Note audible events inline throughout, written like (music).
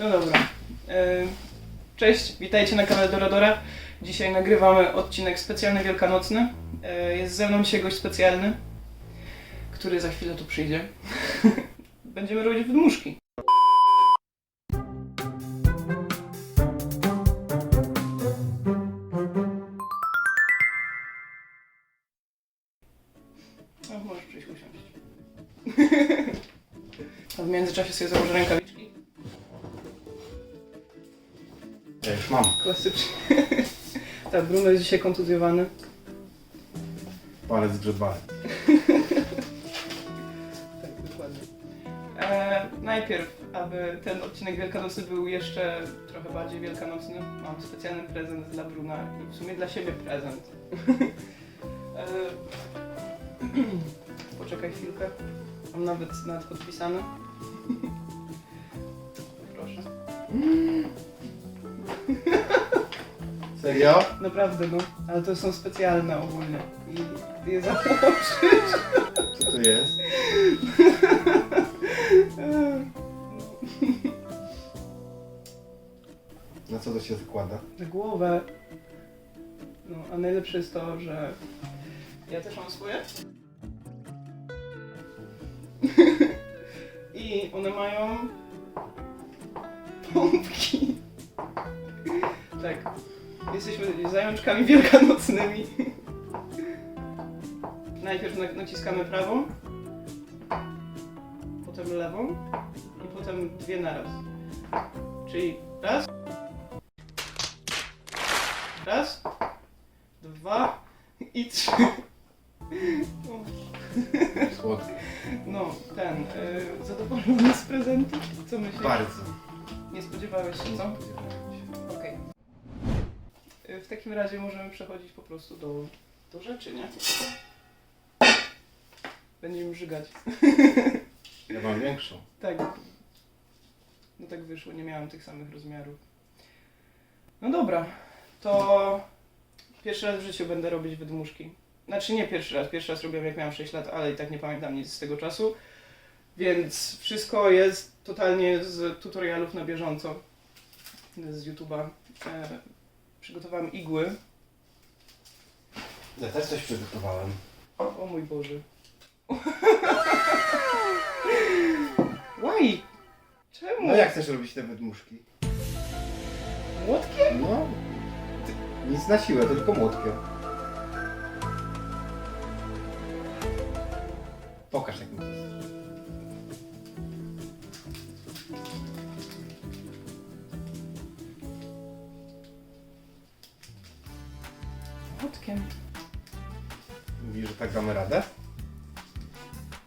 No dobra. E, Cześć, witajcie na kanale Doradora. Dzisiaj nagrywamy odcinek specjalny wielkanocny. E, Jest ze mną dzisiaj gość specjalny, który za chwilę tu przyjdzie. (laughs) Będziemy robić wydmuszki. No, możesz przyjść usiąść. (laughs) A w międzyczasie sobie założę rękawiczki. Mam. Klasycznie. (laughs) tak, Bruno jest dzisiaj kontuzjowany. Palec grzebany. (laughs) Tak, dokładnie. E, najpierw, aby ten odcinek wielkanocny był jeszcze trochę bardziej wielkanocny, mam specjalny prezent dla Bruna i w sumie dla siebie prezent. e, (clears throat) poczekaj chwilkę. Mam nawet, nawet podpisane. (laughs) Proszę. Serio? Naprawdę, no. Ale to są specjalne ogólnie. I je założyć. Co to jest? Na co to się zakłada? na głowę. No, a najlepsze jest to, że ja też mam swoje. I one mają pompki. Tak. Jesteśmy zajączkami wielkanocnymi. Najpierw na- naciskamy prawą, potem lewą i potem dwie naraz. Czyli raz, Raz, dwa i trzy. O, Słodkie. No, ten, y, zadowolony z prezentu? Co myślisz? Bardzo. Nie spodziewałeś się, co? W takim razie możemy przechodzić po prostu do, do rzeczy, nie? Będziemy żygać. Ja mam większą. Tak. No tak wyszło, nie miałam tych samych rozmiarów. No dobra, to pierwszy raz w życiu będę robić wydmuszki. Znaczy nie pierwszy raz, pierwszy raz robiłem jak miałem 6 lat, ale i tak nie pamiętam nic z tego czasu. Więc wszystko jest totalnie z tutorialów na bieżąco. Z YouTube'a. Przygotowałem igły. Ja też coś przygotowałem. O mój Boże. (laughs) Why? Czemu? No jak chcesz robić te wydmuszki? Młotkiem? No. Nic na siłę, tylko młotkiem. Pokaż jak mi Młotkiem. Mówisz, że tak damy radę?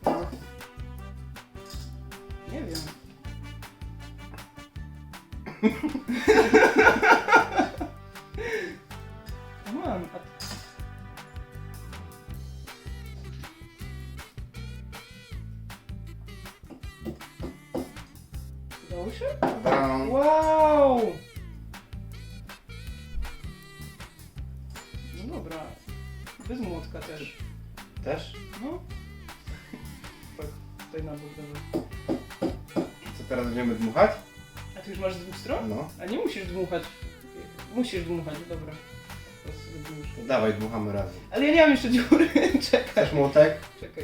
No. Nie wiem. (laughs) Come on. Udało się? Dam. Wow! Bez młotka też. Też? No. (laughs) Tak, tutaj na bok. Co teraz będziemy dmuchać? A ty już masz z dwóch stron? No. A nie musisz dmuchać. Musisz dmuchać, dobra. Teraz sobie dmuchę. Dawaj, dmuchamy razem. Ale ja nie mam jeszcze dziury. (laughs) Czekaj, Chcesz młotek? czekaj.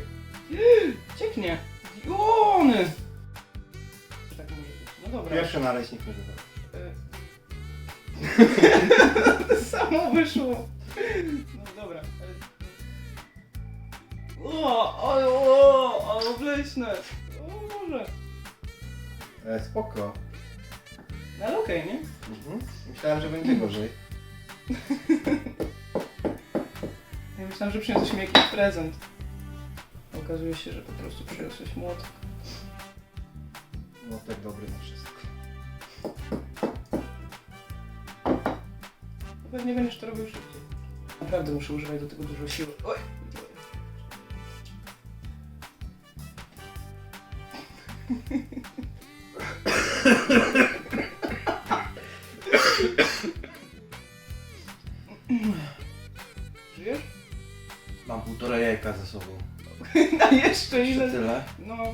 (gasps) Cieknie. Jony! Tak może być. No dobra. Pierwszy naleśnik nie dodał. E. (laughs) Samo wyszło. No dobra. O, ale, o, ale obleśne. O może. E, spoko. No ale okej, nie? Mhm. Myślałem, że będzie gorzej. (laughs) Ja myślałem, że przyniosłeś mi jakiś prezent. Okazuje się, że po prostu przyniosłeś młot. Młotek dobry na wszystko. Pewnie będziesz to robił szybciej. Naprawdę muszę używać do tego dużo siły. Oj! Żyjesz? Mam półtora jajka ze sobą. (laughs) A jeszcze Jeszcze ile? tyle. No. (laughs)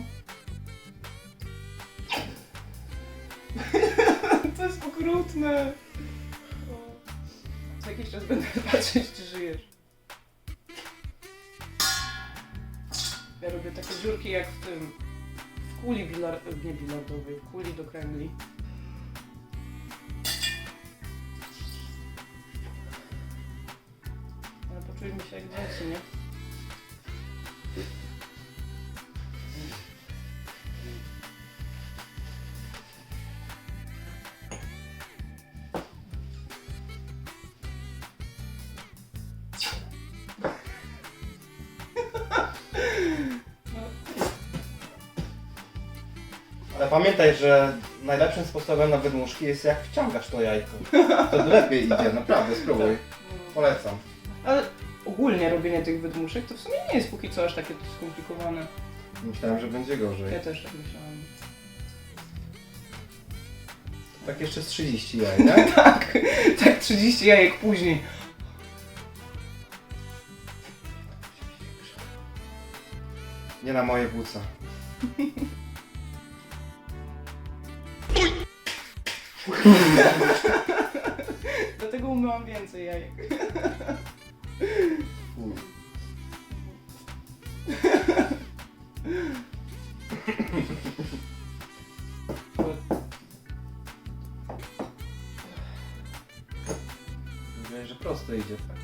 to jest okrutne. O. Co jakiś czas będę (laughs) patrzeć, czy żyjesz. Ja robię takie dziurki jak w tym... Kuli bilar... nie bilardowej, kuli do kręgli. Ale poczujmy się jak dzieci, nie? Pamiętaj, że najlepszym sposobem na wydmuszki jest jak wciągasz to jajko. To lepiej (laughs) idzie, naprawdę, spróbuj. No. Polecam. Ale ogólnie robienie tych wydmuszek to w sumie nie jest póki co aż takie skomplikowane. Myślałem, że będzie gorzej. Ja też tak myślałam. Tak jeszcze z 30 jaj, (laughs) nie? Tak, tak 30 jajek później. Nie na moje płuca. (laughs) (laughs) Dlatego umyłam więcej jajek. Fuj. Mówiłem, że prosto idzie, tak?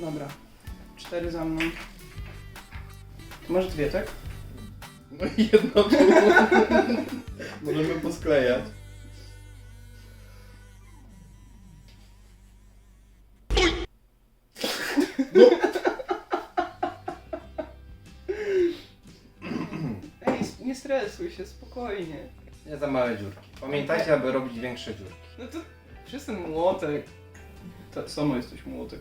Dobra. Cztery za mną. Masz dwie, tak? No i jedno. Możemy posklejać. Ej, nie stresuj się, spokojnie. Nie za małe dziurki. Pamiętajcie, aby robić większe dziurki. No to przez ten młotek. To samo jesteś młotek.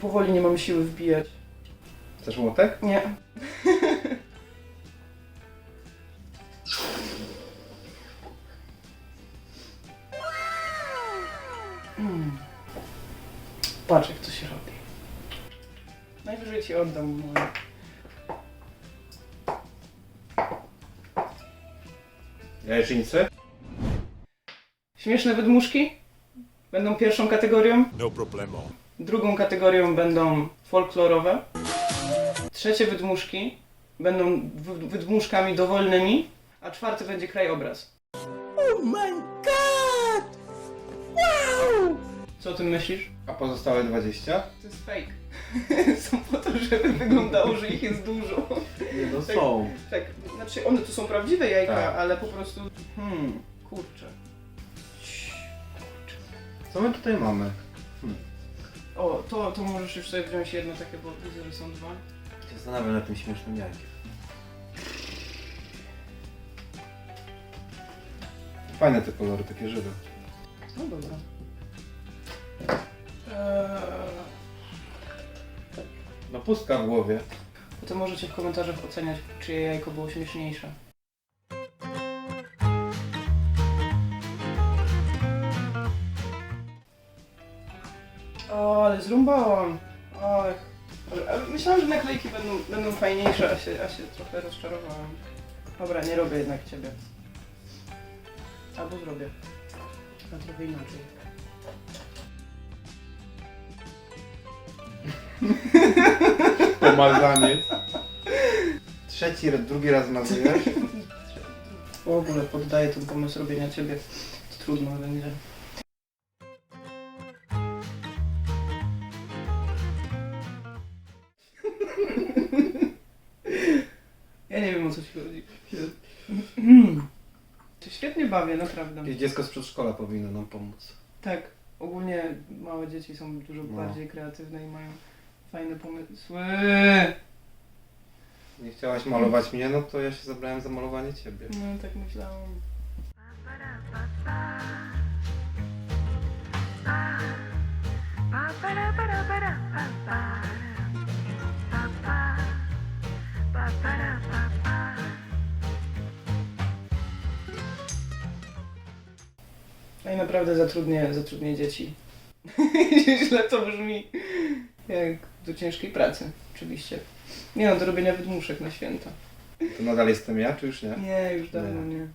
Powoli nie mam siły wbijać. Chcesz młotek? Nie. Mm. Patrz jak to się robi. Najwyżej ci oddam moje. Jajecznicy? Śmieszne wydmuszki będą pierwszą kategorią. No problemo. Drugą kategorią będą folklorowe. Trzecie wydmuszki będą wy- wydmuszkami dowolnymi, a czwarty będzie krajobraz. Oh my god! Wow! Co o tym myślisz? A pozostałe 20? To jest fake. (laughs) są po to, żeby wyglądało, że ich jest dużo. Nie, no są. Tak, znaczy one to są prawdziwe jajka, Tak. ale po prostu... Hmm, kurczę. Kurczę. Co my tutaj mamy? O, to, to możesz już sobie wziąć jedno takie, bo widzę, że są dwa. Zastanawiam nad tym śmiesznym jajkiem. Fajne te kolory, takie żywe. No dobra. Eee, No pustka w głowie. potem możecie w komentarzach oceniać, czyje jajko było śmieszniejsze. O, ale zrąbałam. Ach. Myślałam, że naklejki będą, będą fajniejsze, a się, a się trochę rozczarowałam. Dobra, nie robię jednak ciebie. Albo zrobię. A trochę inaczej. (laughs) Pomazanie. Trzeci, drugi raz mazujesz? (laughs) W ogóle poddaję ten pomysł robienia ciebie. To trudno będzie. Bawię, naprawdę. Jakieś dziecko z przedszkola powinno nam pomóc. Tak, ogólnie małe dzieci są dużo No. bardziej kreatywne i mają fajne pomysły. Nie chciałaś malować mnie, no to ja się zabrałem za malowanie ciebie. No tak myślałam. No i naprawdę zatrudnię, zatrudnię dzieci. (laughs) Źle to brzmi. Jak do ciężkiej pracy, oczywiście. Nie no, do robienia wydmuszek na święta. To nadal jestem ja, czy już nie? Nie, już dawno nie.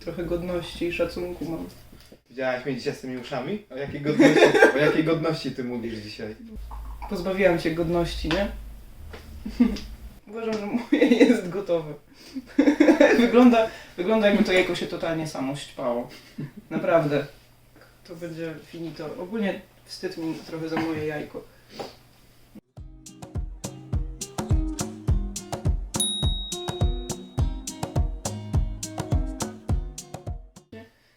Trochę godności i szacunku mam. Widziałaś mnie dzisiaj z tymi uszami? O jakiej godności, o jakiej godności ty mówisz dzisiaj? Pozbawiłam cię godności, nie? Uważam, że moje (laughs) jest gotowe. (laughs) wygląda, wygląda jakby to jajko się totalnie samo ścipało. Naprawdę. To będzie finito. Ogólnie wstyd mi trochę za moje jajko.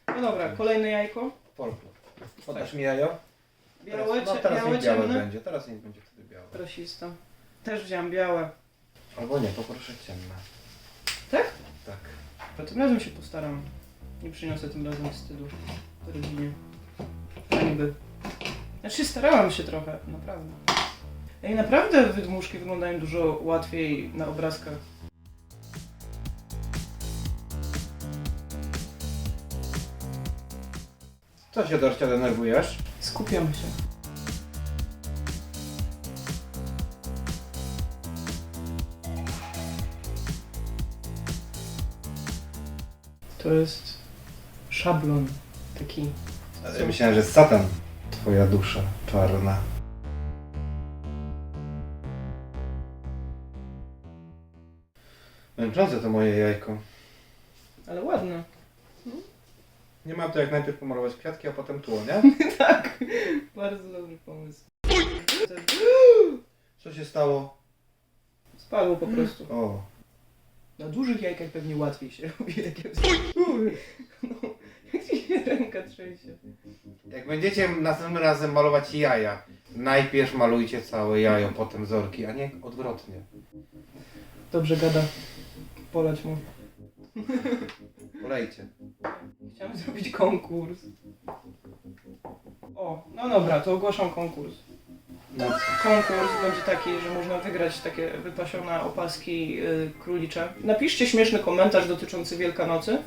No dobra, kolejne jajko. Folklor. Podasz mi jajo? Białe, teraz, no, teraz białe, białe ciemne? będzie, teraz niech będzie wtedy białe. Rasista. Też wziąłem białe. Albo nie, poproszę ciemne. Tak? Tak. A tym razem się postaram. Nie przyniosę tym razem wstydu rodzinie. Hańby. Znaczy starałam się trochę, naprawdę. Ej, naprawdę wydmuszki wyglądają dużo łatwiej na obrazkach. Co się Dorcia denerwujesz? Skupiam się. To jest szablon taki. Ja myślałem, że Satan. Twoja dusza czarna. Męczące to moje jajko. Ale ładne. Nie ma to jak najpierw pomalować kwiatki, a potem tło, nie? (laughs) tak, bardzo dobry pomysł. Co się stało? Spadło po prostu. O, Na dużych jajkach pewnie łatwiej się (laughs) robi. No, (laughs) jak ci się ręka trzęsie. jak będziecie następnym razem malować jaja, najpierw malujcie całe jajo, potem zorki, a nie odwrotnie. Dobrze gada. Polać mu. Polejcie. Chciałem zrobić konkurs. O, no dobra, to ogłaszam konkurs. No, Konkurs będzie taki, że można wygrać takie wypasione opaski y, królicze. Napiszcie śmieszny komentarz dotyczący Wielkanocy.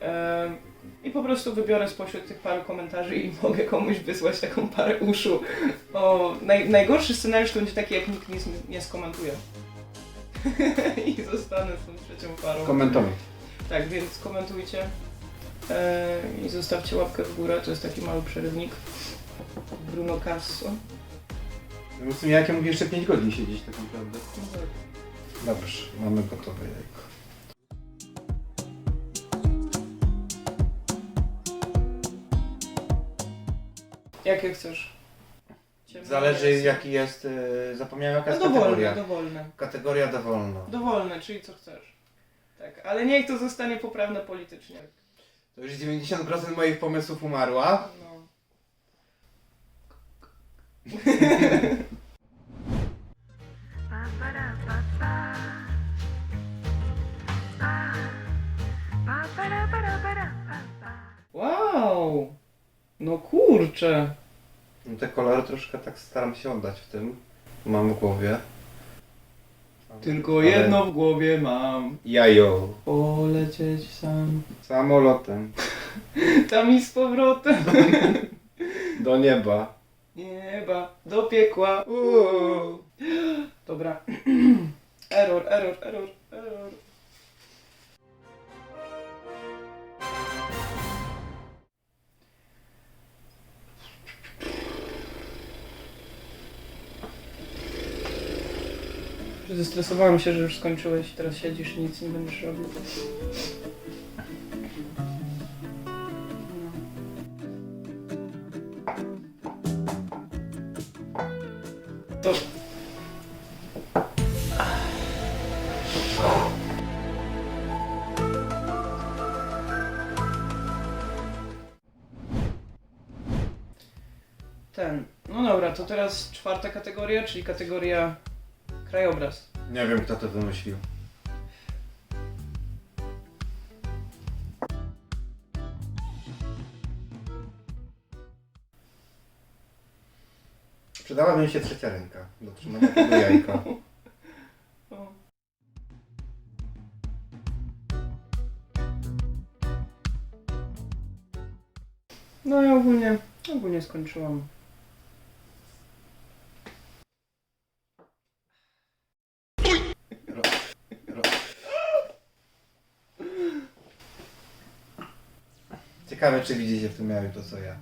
Em, I po prostu wybiorę spośród tych paru komentarzy i (laughs) mogę komuś wysłać taką parę uszu. O, naj, najgorszy scenariusz to będzie taki, jak nikt nic nie skomentuje. (laughs) I zostanę z tą trzecią parą. komentuj. Tak, więc komentujcie e, i zostawcie łapkę w górę. To jest taki mały przerywnik. Bruno Casso. No w sumie jakie mógł jeszcze 5 godzin siedzieć tak naprawdę. Dobrze, mamy gotowe jajko. Jakie chcesz? Ciemne, Zależy jasne? jaki jest, yy, zapomniałem jaka No jest dowolne, kategoria. dowolne. Kategoria dowolna. Dowolne, czyli co chcesz. Tak, ale niech to zostanie poprawne politycznie. To już 90% moich pomysłów umarła. No. Wow! No kurczę. No te kolory troszkę tak staram się oddać w tym. Mam w głowie. Tylko Ale- jedno w głowie mam. Jajo. Polecieć sam. Samolotem. (laughs) Tam i z powrotem. Do nieba. Nieba, do piekła. Uuu. Dobra. (clears throat) error, error, error, error. Zestresowałem się, że już skończyłeś, teraz siedzisz i nic nie będziesz robił. To teraz czwarta kategoria, czyli kategoria krajobraz. Nie wiem kto to wymyślił. Przydałaby mi się trzecia ręka do trzymania tego (laughs) jajka. O. No i ogólnie, ogólnie skończyłam. Ciekawe, czy widzicie w tym jaju to, co ja.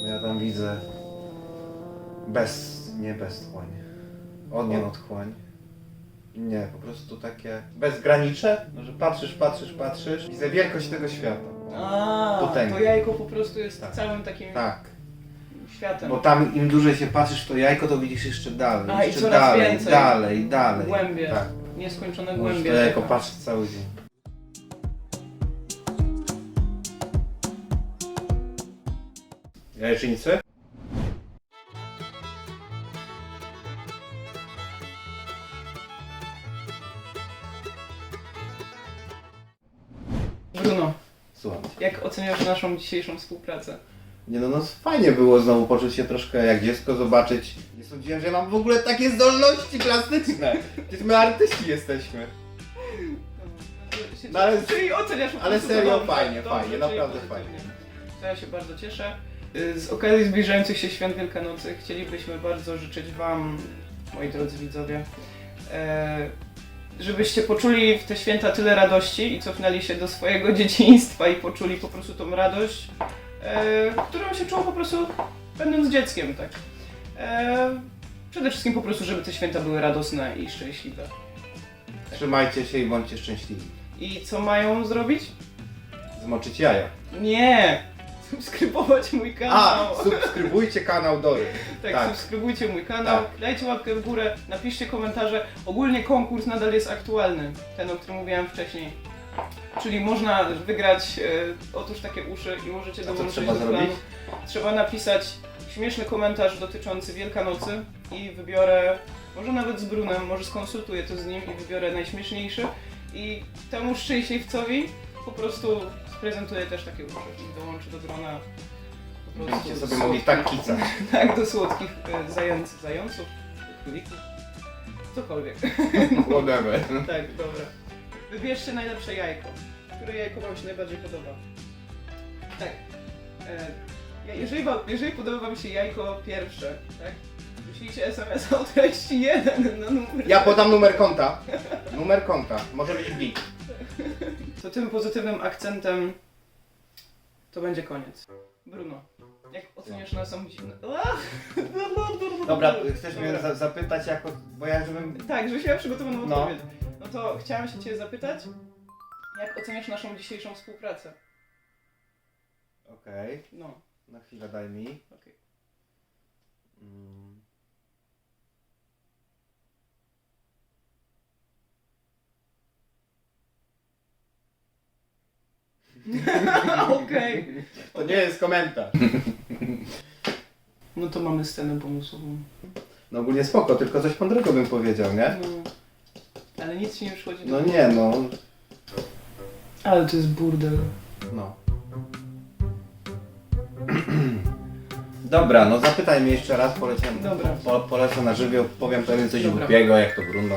Bo ja tam widzę bez, nie bez tchłań. Odmian otchłań. Nie, po prostu takie bezgraniczne, no, że patrzysz, patrzysz, patrzysz. Widzę wielkość tego świata. A, to jajko po prostu jest Tak. całym takim Tak, światem. bo tam im dłużej się patrzysz w to jajko, to widzisz jeszcze dalej. A, i jeszcze coraz dalej, więcej. dalej, dalej. Głębie. Tak. Nieskończone Możesz głębie. to jajko patrzeć cały dzień. Jajecznicy? Bruno, Słucham. jak oceniasz naszą dzisiejszą współpracę? Nie no, no fajnie było znowu poczuć się troszkę jak dziecko, zobaczyć. Nie sądziłem, że mam w ogóle takie zdolności plastyczne. Przecież my artyści jesteśmy. No ale- czyli oceniasz po ale prostu serio fajnie, dobrze, fajnie, czyli naprawdę pozytywnie. fajnie. To ja się bardzo cieszę. Y, Z okazji zbliżających się świąt Wielkanocy chcielibyśmy bardzo życzyć Wam, moi drodzy widzowie, e, żebyście poczuli w te święta tyle radości i cofnęli się do swojego (laughs) dzieciństwa i poczuli po prostu tą radość, e, którą się czuło po prostu będąc dzieckiem, tak. E, Przede wszystkim po prostu, żeby te święta były radosne i szczęśliwe. Trzymajcie się i bądźcie szczęśliwi. I co mają zrobić? Zmoczyć jaja. Nie! Subskrybować mój kanał. A, subskrybujcie kanał Dory. Tak, tak. subskrybujcie mój kanał, Tak. dajcie łapkę w górę, napiszcie komentarze. Ogólnie konkurs nadal jest aktualny, ten o którym mówiłem wcześniej. Czyli można wygrać e, otóż takie uszy i możecie A co dołączyć trzeba do zrobić? planu. Trzeba napisać śmieszny komentarz dotyczący Wielkanocy i wybiorę, może nawet z Brunem, może skonsultuję to z nim i wybiorę najśmieszniejszy i temu szczęśliwcowi po prostu sprezentuję też takie uszy i dołączę do grona po prostu Będziecie sobie mogli tak kicać. (laughs) tak, do słodkich e, zając, zająców, królików, cokolwiek. (laughs) Whatever. tak, dobra. Wybierzcie najlepsze jajko. Które jajko Wam się najbardziej podoba? Tak. E, ja- jeżeli, wam, jeżeli podoba Wam się jajko pierwsze, tak? Wyślijcie SMS o treści 1 na numer. Ja podam numer konta. Numer konta. Może być blik. (laughs) To tym pozytywnym akcentem to będzie koniec. Bruno, jak oceniasz naszą dziwne... (laughs) Dobra, chcesz mnie za zapytać jako... Bo ja żebym... Tak, żebyś miał przygotowaną No. odpowiedź. No to chciałam się Cię zapytać, jak oceniasz naszą dzisiejszą współpracę? Okej, No, na chwilę daj mi. okej. (laughs) Okej. To nie jest komentarz. No to mamy scenę pomysłową. No ogólnie spoko, tylko coś mądrego bym powiedział, nie? No. Ale nic Ci nie przychodzi do No głowy. nie no. Ale to jest burdel. No. Dobra, no zapytaj mnie jeszcze raz, polecę, Dobra. po, polecę na żywioł, powiem pewnie coś Dobra. głupiego, jak to Bruno.